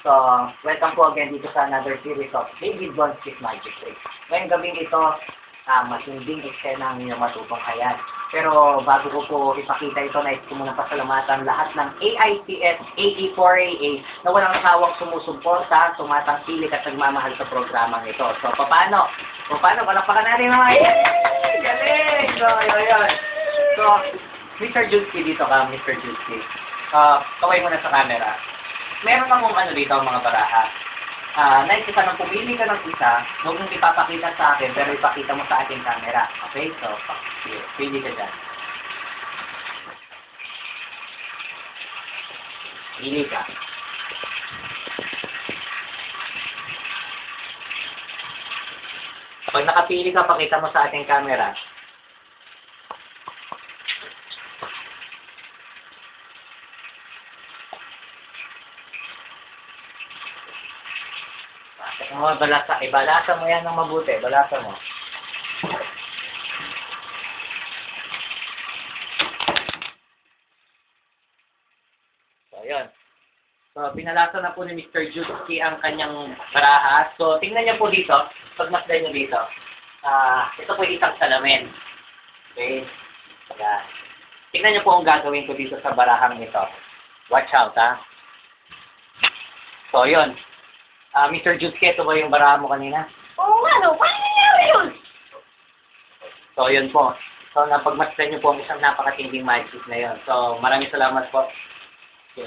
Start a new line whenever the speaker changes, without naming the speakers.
So, welcome po again dito sa another series of David Von Stick Magic Trick. Ngayong gabing ito, uh, matinding eksena ang inyong matutunghayan. Pero bago ko po ipakita ito, nais ko muna pasalamatan lahat ng AITS AE4AA na walang sawang sumusuporta, tumatangkilik at nagmamahal sa programang ito. So, paano? O, paano? Palakpakan natin mga Yay! Galing! So, yun, yun. So, Mr. Juski, dito ka, Mr. Juski. Uh, kaway mo na sa camera. Meron akong ano dito, mga baraha. Ah, nais ko sanang pumili ka ng isa, huwag mong ipapakita sa akin, pero ipakita mo sa ating camera. Okay? So, pili ka dyan. Pili ka. Pag nakapili ka, pakita mo sa ating camera. Oh, balasa. Eh, balasa mo yan ng mabuti. Balasa mo. So, ayun. So, pinalasa na po ni Mr. Juski ang kanyang baraha. So, tingnan niyo po dito. Pagmasdan niyo dito. Ah, ito po isang salamin. Okay? Yan. Tingnan niyo po ang gagawin ko dito sa barahang ito. Watch out, ha? So, yun. Ah, Mr. Juski, ito ba yung baraha mo kanina?
Oo nga, no? Paano nangyari yun?
So, yun po. So, napagmasdan niyo po ang isang napakatinding magic na yun. So, maraming salamat po. Okay.